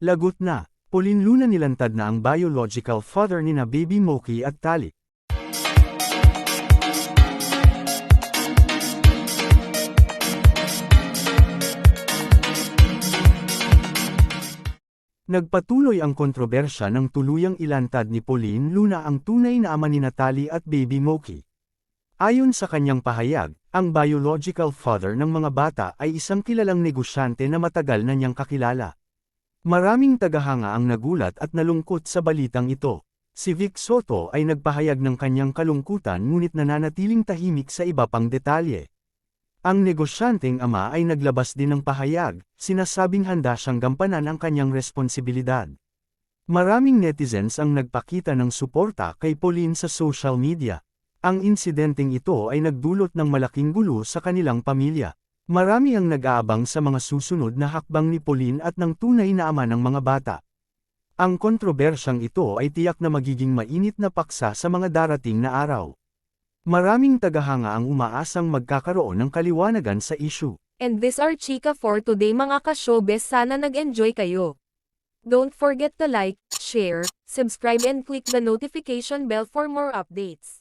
Lagot na, Pauline Luna nilantad na ang biological father ni na Baby Moki at Tali. Nagpatuloy ang kontrobersya ng tuluyang ilantad ni Pauline Luna ang tunay na ama ni Natalie at Baby Moki. Ayon sa kanyang pahayag, ang biological father ng mga bata ay isang kilalang negosyante na matagal na niyang kakilala. Maraming tagahanga ang nagulat at nalungkot sa balitang ito. Si Vic Soto ay nagpahayag ng kanyang kalungkutan ngunit nananatiling tahimik sa iba pang detalye. Ang negosyanteng ama ay naglabas din ng pahayag, sinasabing handa siyang gampanan ang kanyang responsibilidad. Maraming netizens ang nagpakita ng suporta kay Pauline sa social media. Ang insidenteng ito ay nagdulot ng malaking gulo sa kanilang pamilya. Marami ang nag-aabang sa mga susunod na hakbang ni Pauline at ng tunay na ama ng mga bata. Ang kontrobersyang ito ay tiyak na magiging mainit na paksa sa mga darating na araw. Maraming tagahanga ang umaasang magkakaroon ng kaliwanagan sa issue. And this are Chika for today mga ka-showbiz sana nag-enjoy kayo. Don't forget to like, share, subscribe and click the notification bell for more updates.